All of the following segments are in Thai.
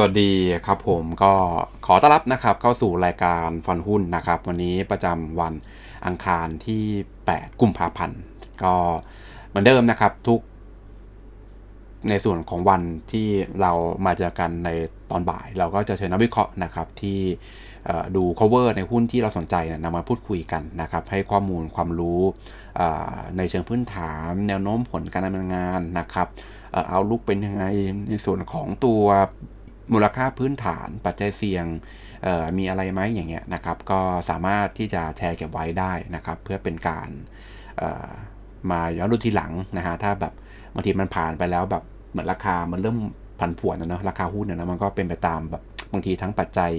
สวัสดีครับผมก็ขอต้อนรับนะครับเข้าสู่รายการฟันหุ้นนะครับ วันนี้ประจำวันอังคารที่ 8 กุมภาพันธ์ก็เหมือนเดิมนะครับทุกในส่วนของวันที่เรามาเจอกันในตอนบ่าย เราก็จะเชิญนักวิเคราะห์นะครับที่ดู cover ในหุ้นที่เราสนใจเนี่ยนำมาพูดคุยกันนะครับ ให้ข้อมูลความรู้ในเชิงพื้นฐาน แนวโน้มผลการดำเนินงานนะครับเอาลุกเป็นยังไงในส่วนของตัว มูลค่าพื้นฐานปัจจัยเสี่ยงมีอะไรไหมอย่างเงี้ยนะครับ ก็สามารถที่จะแชร์เก็บไว้ได้นะครับ เพื่อเป็นการมาย้อนดูทีหลังนะฮะถ้าแบบบางทีมันผ่านไปแล้วแบบเหมือนราคามันเริ่มผันผวนนะเนอะราคาหุ้นเนี่ยนะมันก็เป็นไปตามแบบบางทีทั้งปัจจัย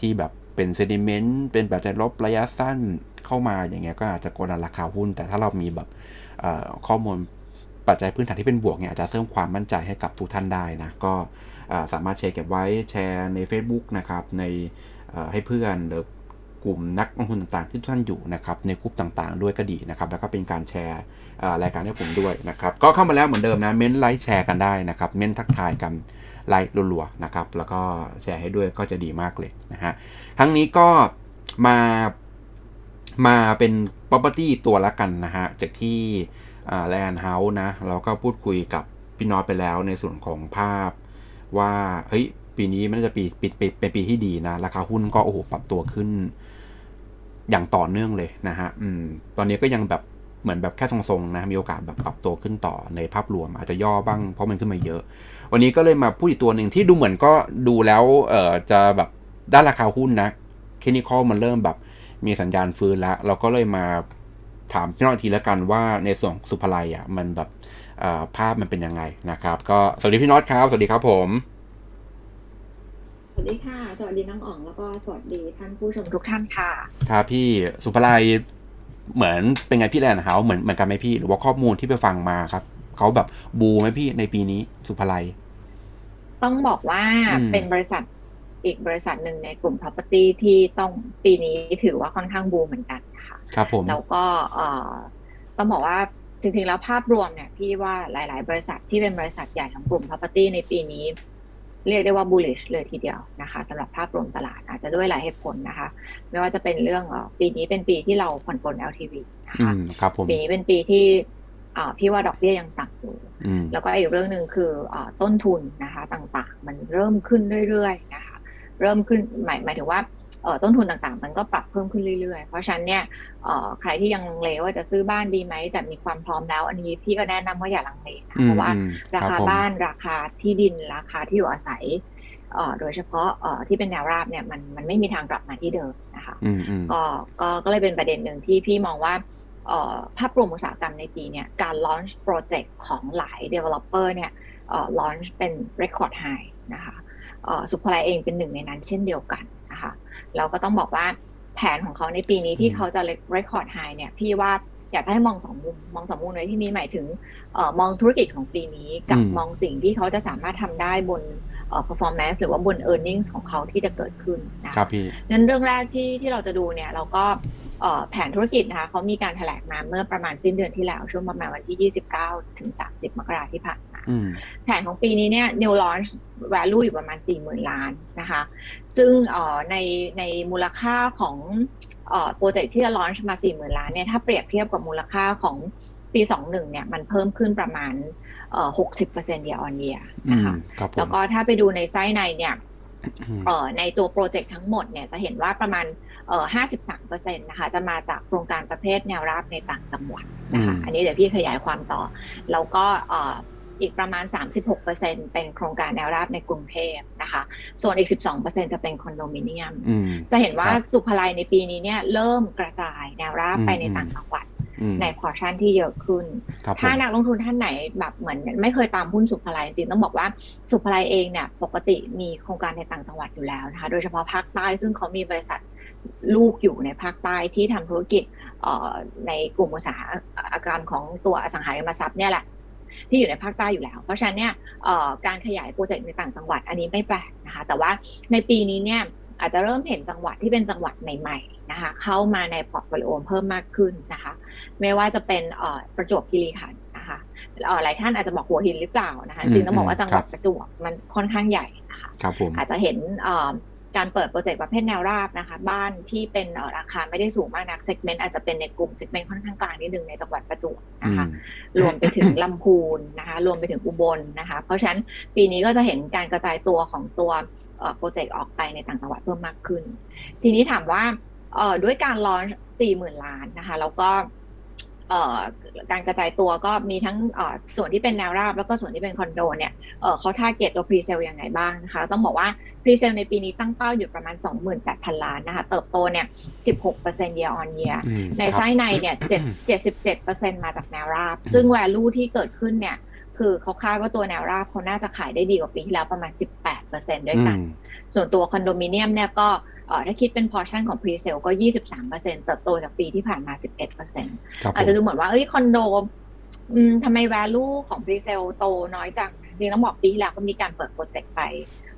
ที่แบบเป็นเซนิเมนต์เป็นปัจจัยลบระยะสั้นเข้ามาอย่างเงี้ยก็อาจจะกดดันราคาหุ้น แต่ถ้าเรามีแบบข้อมูล ปัจจัยพื้นฐานที่เป็นบวกเนี่ยอาจจะเสริมความมั่นใจให้กับทุกท่านได้นะ ก็สามารถแชร์เก็บไว้แชร์ใน Facebook นะครับ ในให้เพื่อนหรือกลุ่มนักลงทุนต่างๆ ที่ทุกท่านอยู่นะครับ ในกลุ่มต่างๆ ด้วยก็ดีนะครับ แล้วก็เป็นการแชร์รายการให้ผมด้วยนะครับ ก็เข้ามาแล้วเหมือนเดิมนะ เม้นไลค์แชร์กันได้นะครับ เม้นทักทายกันไลค์รัวๆนะครับ แล้วก็แชร์ให้ด้วยก็จะดีมากเลยนะฮะ ทั้งนี้ก็มามาเป็น property ตัวละกันนะฮะ จากที่ แลนเฮาส์นะ เราก็พูดคุยกับพี่น้อยไปแล้วในส่วนของภาพ ว่าเฮ้ยปีนี้มันจะปีปิดปิดเป็นปีที่ดีนะ ราคาหุ้นก็โอ้โหปรับตัวขึ้น อย่างต่อเนื่องเลยนะฮะอืมตอนนี้ก็ยังแบบเหมือนแบบแค่ทรงๆนะ มีโอกาสแบบปรับตัวขึ้นต่อในภาพรวม อาจจะย่อบ้างเพราะมันขึ้นมาเยอะ วันนี้ก็เลยมาพูดอีกตัวหนึ่งที่ดูเหมือนก็ดูแล้วเอ่อจะแบบด้านราคาหุ้นนะ เคนิคอลมันเริ่มแบบมีสัญญาณฟื้นแล้วเราก็เลยมา ถามพี่น้องอีกทีแล้วกันว่าในส่วนของสุภาลัยอะมันแบบเอ่อภาพมันเป็นยังไงนะครับ ก็สวัสดีพี่น็อตครับ สวัสดีครับผม สวัสดีค่ะ สวัสดีน้องอ๋องแล้วก็สวัสดีท่านผู้ชมทุกท่านค่ะครับพี่สุภาลัยเหมือนเป็นไงพี่แลนด์เฮาส์เหมือนเหมือนกันไหมพี่หรือว่าข้อมูลที่ไปฟังมาครับเขาแบบบูไหมพี่ในปีนี้สุภาลัยต้องบอกว่าอืมเป็นบริษัทอีกบริษัทหนึ่งในกลุ่ม property ที่ต้องปีนี้ถือว่าค่อนข้างบูมเหมือนกันนะ คะครับผมแล้วก็เอ่อต้องบอกว่าจริงๆแล้วภาพรวมเนี่ยพี่ว่าหลาย ๆ บริษัทที่เป็นบริษัทใหญ่ของกลุ่ม property ในปีนี้ เรียกได้ว่า bullish เลยทีเดียวนะคะสำหรับภาพรวมตลาดอาจจะด้วยหลายเหตุผลนะคะ ไม่ว่าจะเป็นเรื่องเอ่อปีนี้เป็นปีที่เราผ่อนปลน LTV นะอืคะมครับผมปีนี้เป็นปีที่อ่าพี่ว่าดอกเบี้ยยังต่ำอยู่อืมแล้วก็อีกเรื่องหนึ่งคืออาต้นทุนนะคะ ต่างๆ มันเริ่มขึ้นเรื่อยๆนะคะ เริ่มขึ้นหมายหมายถึงว่าเอ่อ ต้นทุนต่างๆ มันก็ปรับเพิ่มขึ้นเรื่อยๆ เพราะฉะนั้นเนี่ยเอ่อใครที่ยังลังเลว่าจะซื้อบ้านดีไหม แต่มีความพร้อมแล้ว อันนี้พี่ก็แนะนำว่าอย่าลังเลนะอืเพมราะว่าอืมราคคาบผมบ้านราคาที่ดินราคาที่อยู่อาศัยเอ่อโดยเฉพาะเอ่อที่เป็นแนวราบเนี่ยมันมันไม่มีทางกลับมาที่เดิมนะคะอืมอืมก็ก็ก็เลยเป็นประเด็นหนึ่งที่พี่มองว่าเอ่อภาพรวมอุตสาหกรรมในปีเนี้ยการ launch project ของหลาย developer เนี่ยเอ่อ launch เป็น record high นะคะเอ่อสุภาลัยเองเป็นหนึ่งในนั้นเช่นเดียวกันนะคะ เราก็ต้องบอกว่าแผนของเขาในปีนี้ที่เขาจะ record high เนี่ยพี่ว่าอยากจะให้มองสองมุมมองสองมุมในที่นี้หมายถึงเอ่อมองธุรกิจของปีนี้กับอืมมองสิ่งที่เขาจะสามารถทำได้บนเอ่อ performance หรือว่าบน earnings ของเขาที่จะเกิดขึ้นนะคะครับพี่นั้นเรื่องแรกที่ที่เราจะดูเนี่ยเราก็เอ่อแผนธุรกิจนะคะเขามีการแถลงมาเมื่อประมาณสิ้นเดือนที่แล้วช่วงประมาณวันที่ 29ถึง30 มกราที่ผ่านมาอืม แผนของปีนี้เนี่ย new launch value อยู่ประมาณ 40,000 ล้านนะคะ ซึ่งเอ่อในในมูลค่าของเอ่อโปรเจกต์ที่จะ launch มา 40,000 ล้านเนี่ย ถ้าเปรียบเทียบกับมูลค่าของปี 21 เนี่ย มันเพิ่มขึ้นประมาณเอ่อ60% year on year อืนะมคะครับผมแล้วก็ถ้าไปดูในไส้ในเนี่ยอืมเอ่อในตัวโปรเจกต์ทั้งหมดเนี่ยจะเห็นว่าประมาณเอ่อ53%นะคะจะมาจากโครงการประเภทแนวราบในต่างจังหวัดนะคะอืมอันนี้เดี๋ยวพี่ขยายความต่อ แล้วก็เอ่ออีกประมาณ 36%เป็นโครงการแนวราบในกรุงเทพนะคะ ส่วนอีก 12%จะเป็นคอนโดมิเนียมอืมจะเห็นว่าครับสุภาลัยในปีนี้เนี่ยเริ่มกระจายแนวราบไปอืมในต่างจังหวัดอืมในพอร์ชั่นที่เยอะขึ้นครับผมถ้านักลงทุนท่านไหนแบบเหมือนไม่เคยตามหุ้นสุภาลัยจริงๆต้องบอกว่าสุภาลัยเองเนี่ยปกติมีโครงการในต่างจังหวัดอยู่แล้วนะคะ โดยเฉพาะภาคใต้ซึ่งเขามีบริษัทลูกอยู่ในภาคใต้ที่ทำธุรกิจเอ่อในกลุ่มอุตสาหกรรมของตัวอสังหาริมทรัพย์เนี่ยแหละ ที่อยู่ในภาคใต้อยู่แล้ว เพราะฉะนั้นเนี่ยเอ่อการขยายโปรเจกต์ในต่างจังหวัดอันนี้ไม่แปลกนะคะ แต่ว่าในปีนี้เนี่ยอาจจะเริ่มเห็นจังหวัดที่เป็นจังหวัดใหม่ๆนะคะเข้ามาในพอร์ตโฟลิโอเพิ่มมากขึ้นนะคะ ไม่ว่าจะเป็นเอ่อประจวบคีรีขันธ์นะคะเอ่อหลายท่านอาจจะบอกหัวหินหรือเปล่านะคะอืจมริงๆต้องบอกว่าอืมจังหวัดครับประจวบมันค่อนข้างใหญ่นะคะครับผมอาจจะเห็นเอ่อ การเปิดโปรเจกต์ประเภทแนวราบนะคะ บ้านที่เป็นเอ่อราคาไม่ได้สูงมากนักเซกเมนต์อาจจะเป็นในกลุ่มเซกเมนต์ค่อนข้างกลางนิดนึงในจังหวัดประจวบอืนะคะมรวมไปถึงลำพูนนะคะ รวมไปถึงอุบลนะคะ เพราะฉะนั้นปีนี้ก็จะเห็นการกระจายตัวของตัวเอ่อโปรเจกต์ออกไปในต่างจังหวัดเพิ่มมากขึ้น ทีนี้ถามว่าเอ่อด้วยการลอนสี่หมื่นล้านนะคะ แล้วก็เอ่อ การกระจายตัวก็มีทั้งเอ่อส่วนที่เป็นแนวราบ แล้วก็ส่วนที่เป็นคอนโดเนี่ยเอ่อเขาทาร์เก็ตตัวพรีเซลยังไงบ้างนะคะ ต้องบอกว่าพรีเซลในปีนี้ตั้งเป้าอยู่ประมาณ 28,000 ล้านนะคะ เติบโตเนี่ย 16% year on year อืมในครับไส้ในเนี่ยเจ็ดเจ็ดสิบเจ็ดเปอร์เซ็นมาจากแนวราบ ซึ่ง value ที่เกิดขึ้นเนี่ย คือเขาคาดว่าตัวแนวราบเขาน่าจะขายได้ดีกว่าปีที่แล้วประมาณ 18เปอร์เซ็นด้วยกันอืมส่วนตัวคอนโดมิเนียมเนี่ยก็เอ่อถ้าคิดเป็นพอร์ชั่นของ pre-sale ก็ 23เปอร์เซ็นเติบโตจากปีที่ผ่านมา 11เปอร์เซ็นครับผมอาจจะดูเหมือนว่าเอ้ยคอนโดอืมทำไม value ของ pre-sale โตน้อยจัง จริงๆต้องบอกปีที่แล้วก็มีการเปิดโปรเจกต์ไป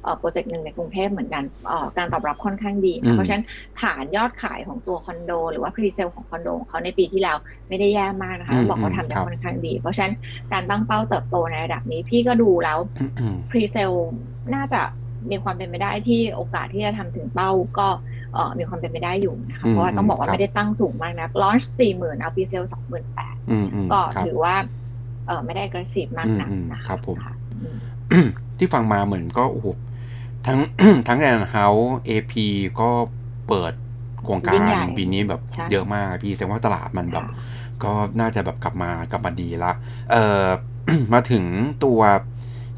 เอ่อโปรเจกต์หนึ่งในกรุงเทพเหมือนกันเอ่อการตอบรับค่อนข้างดีอืนะมเพราะฉะนั้นฐานยอดขายของตัวคอนโด หรือว่า pre-sale ของคอนโดของเขาในปีที่แล้วไม่ได้แย่มากนะคะต้องบอกเขาทำได้ค่อนข้างดี เพราะฉะนั้นการตั้งเป้าเติบโตในระดับนี้พี่ก็ดูแล้วอืมพรีเซลน่าจะมีความเป็นไปได้ที่โอกาสที่จะทำถึงเป้าก็เอ่อมีความเป็นไปได้อยู่นะคะอืมเพราะว่าต้องบอกว่าครับไม่ได้ตั้งสูงมากนะลอนช์สี่หมื่นเอาพรีเซลสองหมื่นแปดอืมอืมก็ครับถือว่าเออไม่ได้ aggressive มากนักอืมอืมนะคะครับผมะอืม ที่ฟังมาเหมือนก็โอ้โหทั้งทั้งแอนเฮาส์เอพีก็เปิดโครงกายิ่รงใหญ่ปีนี้แบบใช่เยอะมากพี่แสดงว่าตลาดมันแบบค่ะก็น่าจะแบบกลับมากลับมาดีละเอ่อมาถึงตัว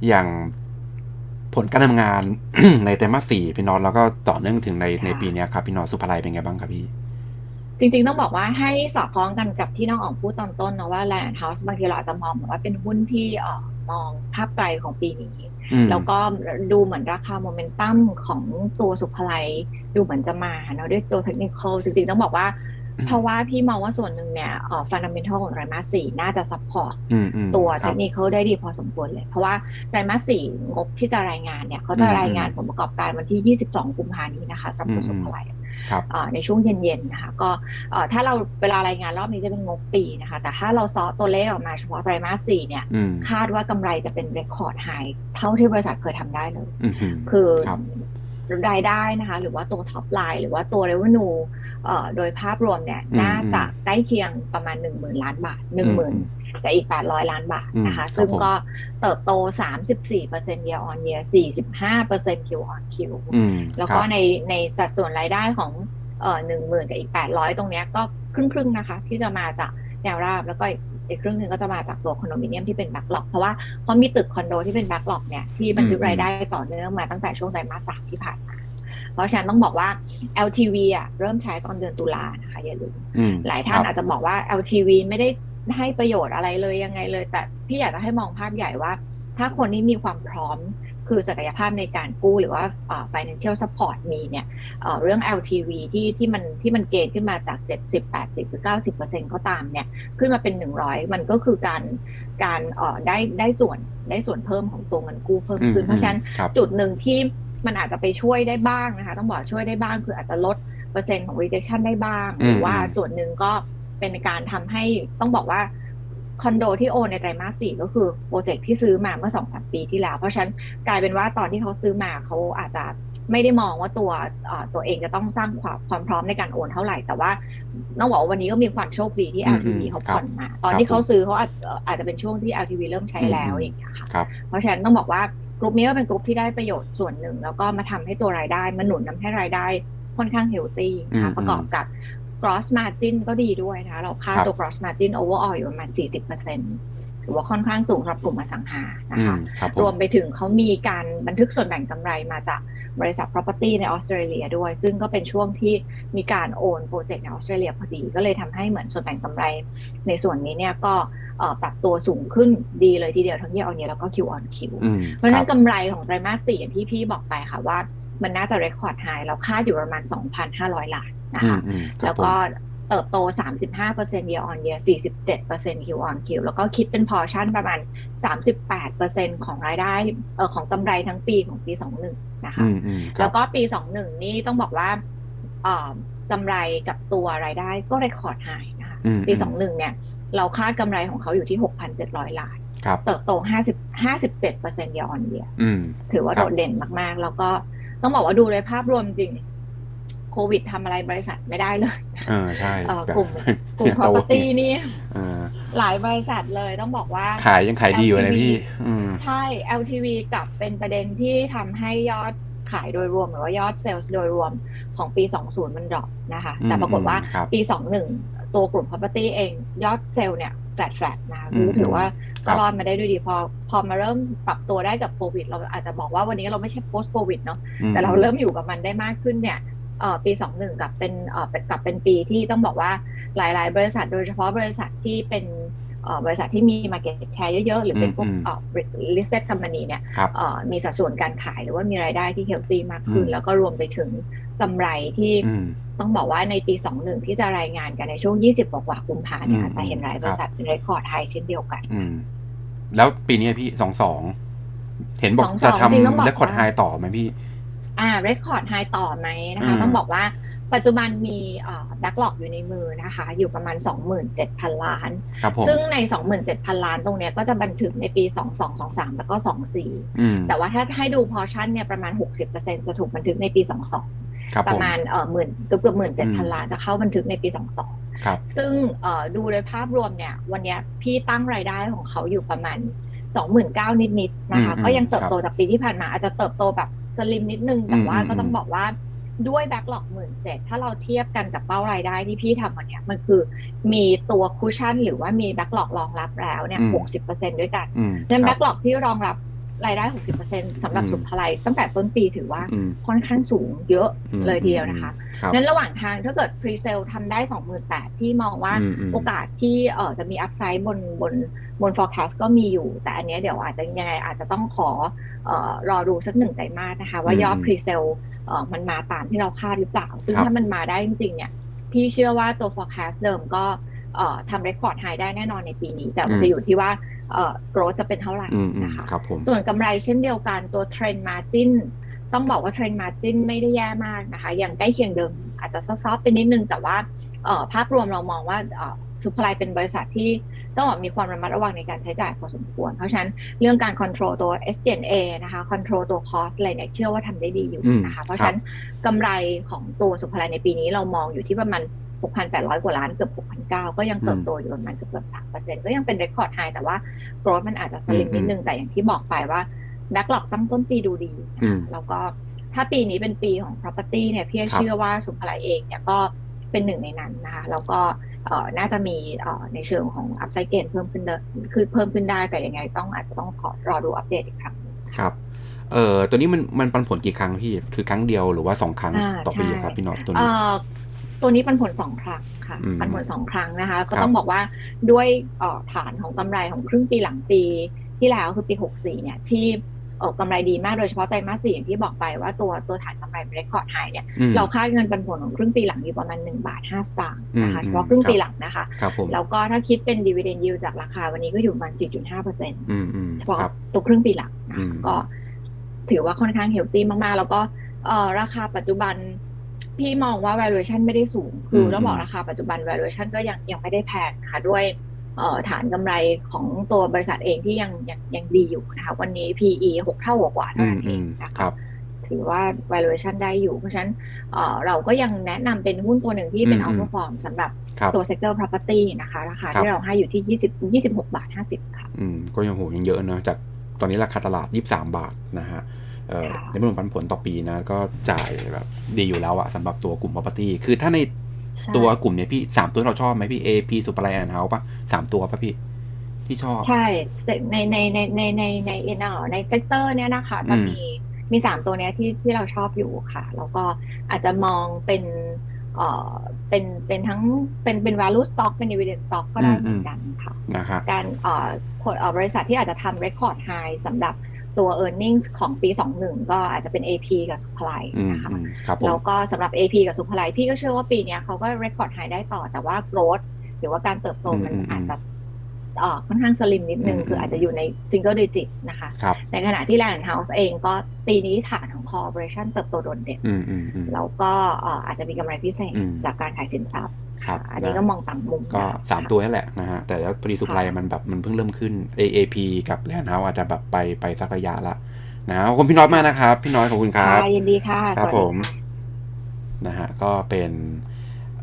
อย่างผลการทำงานในไตรมาสสี่พี่นอตแล้วก็ต่อเนื่องถึงในในปีเนี้ยครับ พี่นอตสุภาลัยเป็นไงบ้างครับพี่ จริง ๆ ต้องบอกว่าให้สอดคล้องกันกับที่น้องอ๋องพูดตอนต้นนะว่า Land House บางทีเราอาจจะมองเหมือนว่าเป็นหุ้นที่เอ่อ มองภาพไกลของปีนี้อืมแล้วก็ดูเหมือนราคาโมเมนตัมของตัวสุภาลัยดูเหมือนจะมาเนอะด้วยตัวเทคนิคจริงๆ ต้องบอกว่าอืมเพราะว่าพี่มองว่าส่วนหนึ่งเนี่ยเอ่อฟันดัมเบลของไตรมาสสี่น่าจะซัพพอร์ตอืมอืมตัวคเทรับคนิคได้ดีพอสมควรเลย เพราะว่าไตรมาสสี่งบที่จะรายงานเนี่ยเขาจะอืมรายงานผลประกอบการวันที่ 22 กุมภาพันธ์นี้นะคะสำหรับตัวอืมสุภาลัยครับเอ่อ ในช่วงเย็นๆนะคะก็เอ่อถ้าเราเวลารายงานรอบนี้จะเป็นงบปีนะคะแต่ถ้าเราซอตัวเลขออกมาเฉพาะไตรมาสสี่เนี่ยอืมคาดว่ากำไรจะเป็นเรคคอร์ดไฮเท่าที่บริษัทเคยทำได้เลยอืมอืมคือค รับรายได้นะคะ หรือว่าตัวท็อปไลน์หรือว่าตัว revenue เอ่อโดยภาพรวมเนี่ยอืมน่าจะใกล้เคียงประมาณ 1 0,000 ล้านบาท 1 0,000อืมกับอีก 800 ล้านบาทนะคะอืมซึ่งครับผมก็เติบโต 34% year on year 45% Q on Q อืมแล้วคก็รับในในสัดส่วนรายได้ของเอ่อหนึ่งหมื่นกับอีก 800 ตรงเนี้ยก็ครึ่งครึ่งๆนะคะ ที่จะมาจากแนวราบแล้วก็ อีกอีกครึ่งหนึ่งก็จะมาจากตัวคอนโดมิเนียมที่เป็นแบ็กหลอกเพราะว่าเขามีตึกคอนโดที่เป็นแบ็กหลอกเนี่ยที่บันทึกอืมรายได้ต่อเนื่องมาตั้งแต่ช่วงไตรมาสสามที่ผ่านมา เพราะฉะนั้นต้องบอกว่า LTV อะเริ่มใช้ตอนเดือนตุลานะคะอย่าลืมอืมหลายท่านครับอาจจะบอกว่า LTV ไม่ได้ให้ประโยชน์อะไรเลยยังไงเลย แต่พี่อยากจะให้มองภาพใหญ่ว่า ถ้าคนที่มีความพร้อม คือศักยภาพในการกู้หรือว่าอ่า financial support มีเนี่ยเอ่อเรื่อง LTV ที่ที่มันที่มันเกณฑ์ขึ้นมาจาก 70 80 หรือ 90ก็ตามเนี่ยขึ้นมาเป็น 100 มันก็คือการการเอ่อได้ได้ส่วนได้ส่วนเพิ่มของตัวเงินกู้เพิ่มขึ้น เพราะฉะนั้นครับจุดหนึ่งที่มันอาจจะไปช่วยได้บ้างนะคะ ต้องบอกช่วยได้บ้างคืออาจจะลดเปอร์เซ็นต์ของ rejection ได้บ้างอืมหรือว่าอืมส่วนหนึ่งก็เป็นการทำให้ต้องบอกว่า คอนโดที่โอนในไตรมาสสี่ก็คือโปรเจกต์ที่ซื้อมาเมื่อสองสามปีที่แล้ว เพราะฉะนั้นกลายเป็นว่าตอนที่เขาซื้อมาเขาอาจจะไม่ได้มองว่าตัวเอ่อตัวเองจะต้องสร้างความความพร้อมในการโอนเท่าไหร่ แต่ว่าต้องบอกว่าวันนี้ก็มีความโชคดีที่อืม LTV อืมเขาผ่อนมา ตอนครับที่เขาผมซื้อเขาอาจเอ่ออาจจะเป็นช่วงที่ LTV เริ่มใช้แล้วอืมอย่างเงี้ยค่ะครับเพราะฉะนั้นต้องบอกว่ากลุ่มนี้ก็เป็นกลุ่มที่ได้ประโยชน์ส่วนหนึ่ง แล้วก็มาทำให้ตัวรายได้มาหนุนนำให้รายได้ค่อนข้างเฮลตี้นะคะอืมประกอบกับ gross margin ก็ดีด้วยนะคะเราคาดครับตัว gross margin overall อยู่ประมาณ 40%ถือว่าค่อนข้างสูงสำหรับกลุ่มอสังหานะอืคะมครับผรวมมไปถึงเขามีการบันทึกส่วนแบ่งกำไรมาจากบริษัท property ในออสเตรเลียด้วย ซึ่งก็เป็นช่วงที่มีการโอนโปรเจกต์ในออสเตรเลียพอดี ก็เลยทำให้เหมือนส่วนแบ่งกำไร ในส่วนนี้เนี่ยก็เอ่อปรับตัวสูงขึ้นดีเลยทีเดียวทั้ง year on year แล้วก็ Q on Q อืมเพราะฉะนั้คนบกำไรของไตรมาสสี่อย่างที่พี่บอกไปค่ะว่า มันน่าจะเรคคอร์ดไฮเราคาดอยู่ประมาณ 2,500ล้าน นะอืมคะอืมครัแล้บวผมก็เติบโต 35% year on year 47% Q on Q แล้วก็คิดเป็นพอร์ชั่นประมาณ 38%ของรายได้เออของกำไรทั้งปีของปี 21 นะคะอืมอืมครัแล้บวก็ปี 21 นี่ต้องบอกว่าเอ่อกำไรกับตัวรายได้ก็เรคคอร์ดไฮนะคะอืมปีอืม21 เนี่ย เราคาดกำไรของเขาอยู่ที่ 6,700 ล้านครับเติบโต 50 57% year on year อืมถือว่าครัโดบดเด่นมาก ๆ แล้วก็ต้องบอกว่าดูโดยภาพรวมจริง โควิดทำอะไรบริษัทไม่ได้เลยเออใช่เอ่อแบบกลุ่มกลุ่มโต property นี่เออหลายบริษัทเลยต้องบอกว่า ขายยังขายดีอยู่เลย LTV พี่อืมใช่ LTV กลับเป็นประเด็นที่ทำให้ยอดขายโดยรวมหรือว่ายอดเซลล์โดยรวมของปี 20 มันดรอปนะคะอืมแต่ปรากฏว่าครับปี 21 ตัวกลุ่ม property เองยอดเซลล์เนี่ยแฟลตแฟลตนะคะคืออมถือว่าครัก็บรอดมาได้ด้วยดีพอพอมาเริ่มปรับตัวได้กับโควิด เราอาจจะบอกว่าวันนี้เราไม่ใช่ post covid เนาะอืมแต่เราเริ่มอยู่กับมันได้มากขึ้นเนี่ยเอ่อ ปี21กลับเป็นเอ่อเป็นกลับเป็นปีที่ต้องบอกว่าหลาย ๆ บริษัทโดยเฉพาะบริษัทที่เป็นเอ่อบริษัทที่มี market share เยอะ ๆ หรือเป็นพวกอืมเอ่อ listed company เนี่ยครับเอ่อมีสัดส่วนการขายหรือว่ามีรายได้ที่ healthy มากขึ้นอืมแล้วก็รวมไปถึงกำไรที่อืมต้องบอกว่าในปี 21 ที่จะรายงานกันในช่วง 20 กว่าๆกุมภาเนี่ยอืมอาจจะเห็นรายบริษัทเป็นเรคคอร์ดไฮเช่นเดียวกันอืมแล้วปีนี้พี่สองสองเห็นบอก22จะจริงต้องบทำอกเรคคอร์ดว่าไฮต่อไหมพี่ อ่าเรคคอร์ดไฮต่อไหมนะคะอืมต้องบอกว่าปัจจุบันมีแบ็กหลอกอยู่ในมือนะคะ อยู่ประมาณ 27,000 ล้านครับผมซึ่งใน 27,000 ล้านตรงเนี้ยก็จะบันทึกในปี 2223 แล้วก็ 24อืมแต่ว่าถ้าให้ดูพอชั่นเนี่ยประมาณ 60%จะถูกบันทึกในปี 22ครับปผระมมาณเอ่อหมื่นเกือบเกือบหมื่นเจ็ดอืพันมล้านจะเข้าบันทึกในปี 22ครับซึ่งเอ่อดูโดยภาพรวมเนี่ย วันเนี้ยพี่ตั้งรายได้ของเขาอยู่ประมาณ 29,000นิดๆนะคะอืมก็ยังเติบครับโตจากปีที่ผ่านมาอาจจะเติบโตแบบ สลิมนิดนึง แต่ว่าอืมก็ต้องอืมบอกว่าด้วยแบ็กหลอกหมื่นเจ็ดถ้าเราเทียบกันกับเป้ารายได้ที่พี่ทำวันเนี้ยมันคือมีตัวคูชั่น หรือว่ามีแบ็กหลอกรองรับแล้วเนี่ยอืมหกสิบเปอร์เซ็นด้วยกันอืมนั้นคแบ็รับกหลอกที่รองรับรายได้ 60%สำหรับอืมสุภาลัยตั้งแต่ต้นปีถือว่าอืมค่อนข้างสูงเยอะอืมเลยทีเดียวนะคะครับนั้นระหว่างทางถ้าเกิดพรีเซลทำได้ 28,000พี่มองว่าอืมอืมโอกาสที่เอ่อจะมีอัพไซด์บนบน บน forecast ก็มีอยู่ แต่อันเนี้ยเดี๋ยวอาจจะยังไงอาจจะต้องขอเอ่อรอดูสักหนึ่งไตรมาสนะคะ ว่ายอดอืมพรีเซลเอ่อมันมาตามที่เราคาดหรือเปล่า ซึ่งครับถ้ามันมาได้จริงๆเนี่ยพี่เชื่อว่าตัว forecast เดิมก็เอ่อทำเรคคอร์ดไฮได้แน่นอนในปีนี้ แต่มันจะอยู่ที่ว่าเอ่อ growth จะเป็นเท่าไหร่อืมอืมนะคะครับผมส่วนกำไรเช่นเดียวกันตัวเทรนด์มาจินต้องบอกว่าเทรนด์มาจินไม่ได้แย่มากนะคะ ยังใกล้เคียงเดิมอาจจะซอฟๆไปนิดนึง แต่ว่าเอ่อภาพรวมเรามองว่าสุพลายเป็นบริษัทที่ ต้องบอกมีความระมัดระวังในการใช้จ่ายพอสมควร เพราะฉะนั้นเรื่องการ control ตัว SG&A นะคะ control ตัว cost อะไรเนี่ยเชื่อว่าทำได้ดีอยู่อืมนะคะ เพราะฉะนั้นกำไรของตัวสุพลายในปีนี้เรามองอยู่ที่ประมาณ 6,800 กว่าล้านเกือบ 6,900 ก็ยังเติบโตอยู่ประมาณเกือบ3%ก็ยังเป็นเรคคอร์ดไฮแต่ว่า growth มันอาจจะสลิมอืมนิดนึงแต่อย่างที่บอกไปว่า backlog ตั้งต้นปีดูดีอืมแล้วก็ถ้าปีนี้เป็นปีของ property เนี่ยพี่ครับเชื่อว่าสุภาลัยเองเนี่ยก็เป็นหนึ่งในนั้นนะคะแล้วก็เอ่อ น่าจะมีเอ่อในเชิงของ upside gain เพิ่มขึ้นเดคือเพิ่มขึ้นได้แต่ยังไงต้องอาจจะต้องขอรอดูอัปเดตอีกครั้งหนึ่งครับเอ่อตัวนี้มันมันปันผลกี่ครั้งพี่คือครั้งเดียวหรือว่าสองครั้งอ่าต่อปีใช่ครับพี่หนอตตัวเอ่นี้อตัวนี้ปันผลสองครั้งค่ะอืมปันผลสองครั้งนะคะ ก็ครับต้องบอกว่าด้วยเอ่อฐานของกำไรของครึ่งปีหลังปีที่แล้วคือปี 64 เนี่ยที่เอ่อ กำไรดีมากโดยเฉพาะไตรมาสสี่อย่างที่บอกไปว่าตัวตัวฐานกำไรเป็นเรคคอร์ดไฮเนี่ยอืมเราคาดเงินปันผลของครึ่งปีหลังอยู่ประมาณ1บาท5สตางค์นะคะอืมเฉพาะครึ่งครับปีหลังนะคะครับผมแล้วก็ถ้าคิดเป็น dividend yield จากราคาวันนี้ก็อยู่ประมาณ4.5%เอืมอืมฉพาะครับตัวครึ่งปีหลังนะอืคะมก็ถือว่าค่อนข้างเฮลตี้มากๆ แล้วก็เอ่อราคาปัจจุบันพี่มองว่า valuation ไม่ได้สูง คืออมต้องบอกอืมราคาปัจจุบัน valuation ก็ยังยังไม่ได้แพงนะคะด้วยเอ่อ ฐานกำไรของตัวบริษัทเองที่ยังยังยังดีอยู่นะคะวันนี้ PE หกเท่ากว่าๆอืเท่ามนั้นเออืงมนะครัคะบถือว่า valuation ได้อยู่ เพราะฉะนั้นเอ่อเราก็ยังแนะนำเป็นหุ้นตัวหนึ่งที่เป็นอืมอืม outperform สำหรับครับตัว sector property นะคะ ราคาครับที่เราให้อยู่ที่ 20 26 บาท 50 ค่ะอืมก็ยังโหยังเยอะเนอะจากตอนนี้ราคาตลาด 23 บาทนะฮะเอ่อค่ะในเรื่องปันผลต่อปีนะ ก็จ่ายแบบดีอยู่แล้วอะสำหรับตัวกลุ่ม property คือถ้าในใช่ ตัวกลุ่มเนี่ยพี่สามตัวเราชอบไหมพี่เอพีสุปรายแอนเฮาปะสามตัวปะพี่ ที่ชอบ ใช่ในในในในในในเอ็นในเซกเตอร์เนี้ยนะคะจะมีมีสามตัวเนี้ยที่ที่เราชอบอยู่ค่ะ แล้วก็อาจจะมองเป็นเอ่อเป็นเป็นทั้งเป็นเป็น value stock เป็น dividend stock ก็ได้เหมือนกันค่ะ การเอ่อบริษัทที่อาจจะทำ record high สำหรับ ตัว earnings ของปี 21 ก็อาจจะเป็น AP กับ supply อืมนะคะอืมครับผมแล้วก็สำหรับ AP กับ supply พี่ก็เชื่อว่าปีเนี้ยเขาก็ record high ได้ต่อแต่ว่า growth หรือว่าการเติบโตมันอืมอืมอาจจะเอ่อค่อนข้างสลิมนิดนึงอืมคืออาจจะอยู่ใน single digit นะคะครับในขณะที่ Land House เองก็ปีนี้ฐานของ corporation เติบโตโดดเด่นอืมอืมอืมแล้วก็เอ่ออาจจะมีกำไรพิเศษอืมจากการขายสินทรัพย์ ครับอันนี้ได้ก็มองต่างมุมก็นะสามตัวนั่นแหละนะฮะ แต่ว่าพอดีสุพไลมันแบบมันเพิ่งเริ่มขึ้น AAP กับแลนด์เฮาอาจจะแบบไปไปสักระยะละนะฮะขอบคุณพี่น้อยมากนะครับ พี่น้อยขอบคุณครับค่ะยินดีค่ะครับสวัสผดีมค่ะนะฮะก็เป็น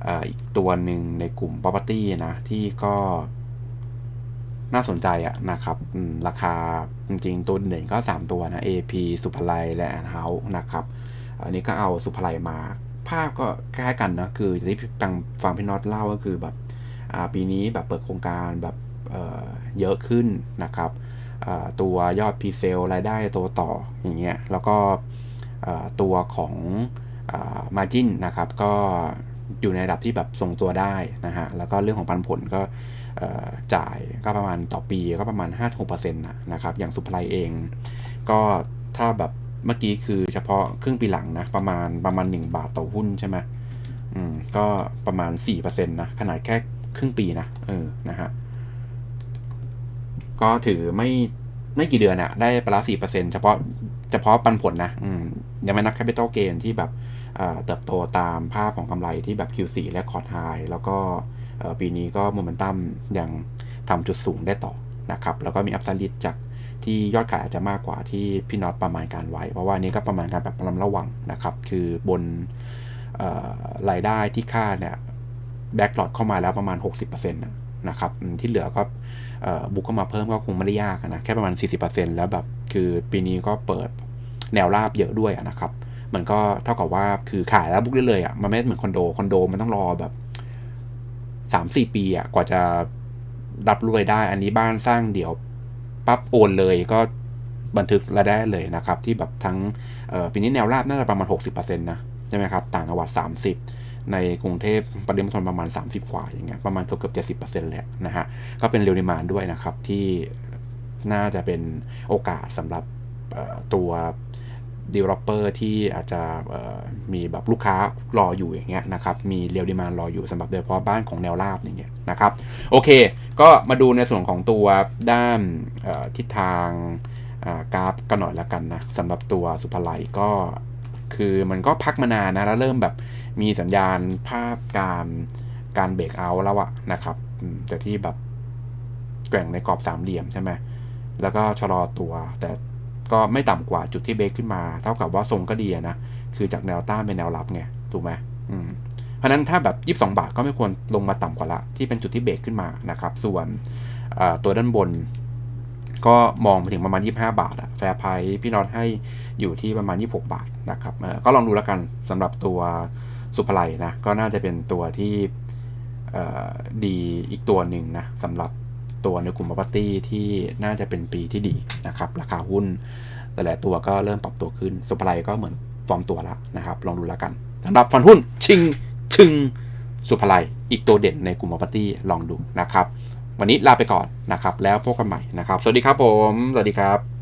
เอ่ออีกตัวหนึ่งในกลุ่ม property นะ ที่ก็น่าสนใจอะนะครับอืมราคาจริงๆ ตัวเด่นก็ 3 ตัวนะ AP สุภไลและแอนเฮานะครับ อันนี้ก็เอาสุภไลมา ภาพก็คล้ายกันนะคือที่ฟังฟังพี่น็อตเล่าก็คือแบบปีนี้แบบเปิดโครงการแบบเเยอะขึ้นนะครับตัวยอดพีเซลรายได้ตัวต่ออย่างเงี้ยแล้วก็ตัวของมาจินนะครับก็อยู่ในระดับที่แบบทรงตัวได้นะฮะแล้วก็เรื่องของปันผลก็จ่ายก็ประมาณต่อปีก็ประมาณ 5-6%นะนะครับอย่างสุพไลเอง ก็ถ้าแบบ เมื่อกี้คือเฉพาะครึ่งปีหลังนะ ประมาณประมาณ 1 บาทต่อหุ้นใช่ไหมอืมก็ประมาณ4%นะขนาดแค่ครึ่งปีนะเออนะฮะก็ถือไม่ไม่กี่เดือนอะได้ปละ4%เปอร์เซ็นเฉพาะเฉพาะปันผลนะอืมยังไม่นับแคปิตอลเกนที่แบบเอ่อเติบโตตามภาพของกำไรที่แบบ Q4 และคอร์ดไฮแล้วก็ปีนี้ก็โมเมนตัมยังทำจุดสูงได้ต่อนะครับ แล้วก็มีอัพไซด์จาก ที่ยอดขายอาจจะมากกว่าที่พี่น็อตประมาณการไว้ เพราะว่านี้ก็ประมาณการแบบระมัดระวังนะครับ คือบนรายได้ที่ค่าเนี่ยแบ็กหลอดเข้ามาแล้วประมาณ 60%นะนะครับที่เหลือก็บุกเข้ามาเพิ่มก็คงไม่ได้ยากนะ แค่ประมาณ 40%แล้วแบบคือปีนี้ก็เปิดแนวราบเยอะด้วยนะครับ มันก็เท่ากับว่าคือขายแล้วบุ๊กได้เลยอะมันไม่เหมือนคอนโดคอนโดมันต้องรอแบบสามสี่ปีอะกว่าจะรับรวยได้ อันนี้บ้านสร้างเดี๋ยว ปั๊บโอนเลยก็บันทึกรายได้เลยนะครับ ที่แบบทั้งปีนี้แนวราบน่าจะประมาณ 60%นะใช่ไหมครับ ต่างจังหวัด 30 ในกรุงเทพปริมณฑลประมาณ 30 กว่าอย่างเงี้ยประมาณเกือบเกือบ70%เซ็นต์แหลยนะฮะก็เป็นเรียลนิมานด้วยนะครับที่น่าจะเป็นโอกาสสำหรับตัว developer ที่อาจจะมีแบบลูกค้ารออยู่อย่างเงี้ยนะครับ มีเรียลดีมานรออยู่สำหรับโดยเฉพาะบ้านของแนวราบอย่างเงี้ย นะครับ โอเค ก็มาดูในส่วนของตัวด้านทิศทางกราฟกันหน่อยละกันนะสำหรับตัวสุภาลัยก็คือมันก็พักมานานนะแล้วเริ่มแบบมีสัญญาณภาพการการเบรกเอาแล้วอะนะครับแต่ที่แบบแกว่งในกรอบสามเหลี่ยมใช่ไหมแล้วก็ชะลอตัว แต่ก็ไม่ต่ำกว่าจุดที่เบรกขึ้นมา เท่ากับว่าทรงก็ดีนะ คือจากแนวต้านเป็นแนวรับไงถูกไหมอืม ราะนั้นถ้าแบบ 22 บาทก็ไม่ควรลงมาต่ำกว่าละ ที่เป็นจุดที่เบรกขึ้นมานะครับ ส่วนตัวด้านบน ก็มองไปถึงประมาณ 25 บาทอะแฟร์ไพร์พี่นอนให้อยู่ที่ประมาณ 26 บาทนะครับก็ลองดูแล้วกันสำหรับตัวสุภไลนะก็น่าจะเป็นตัวที่ดีอีกตัวหนึ่งนะสำหรับตัวในกลุ่ม property ที่น่าจะเป็นปีที่ดีนะครับ ราคาหุ้น แต่ละตัวก็เริ่มปรับตัวขึ้นสุภไลก็เหมือนฟอร์มตัวแล้วนะครับ ลองดูแล้วกันสำหรับฟันหุ้นชิง ชึงสุภไลอีกตัวเด่นในกลุ่ม property ลองดูนะครับ วันนี้ลาไปก่อนนะครับ แล้วพบกันใหม่นะครับ สวัสดีครับผม สวัสดีครับ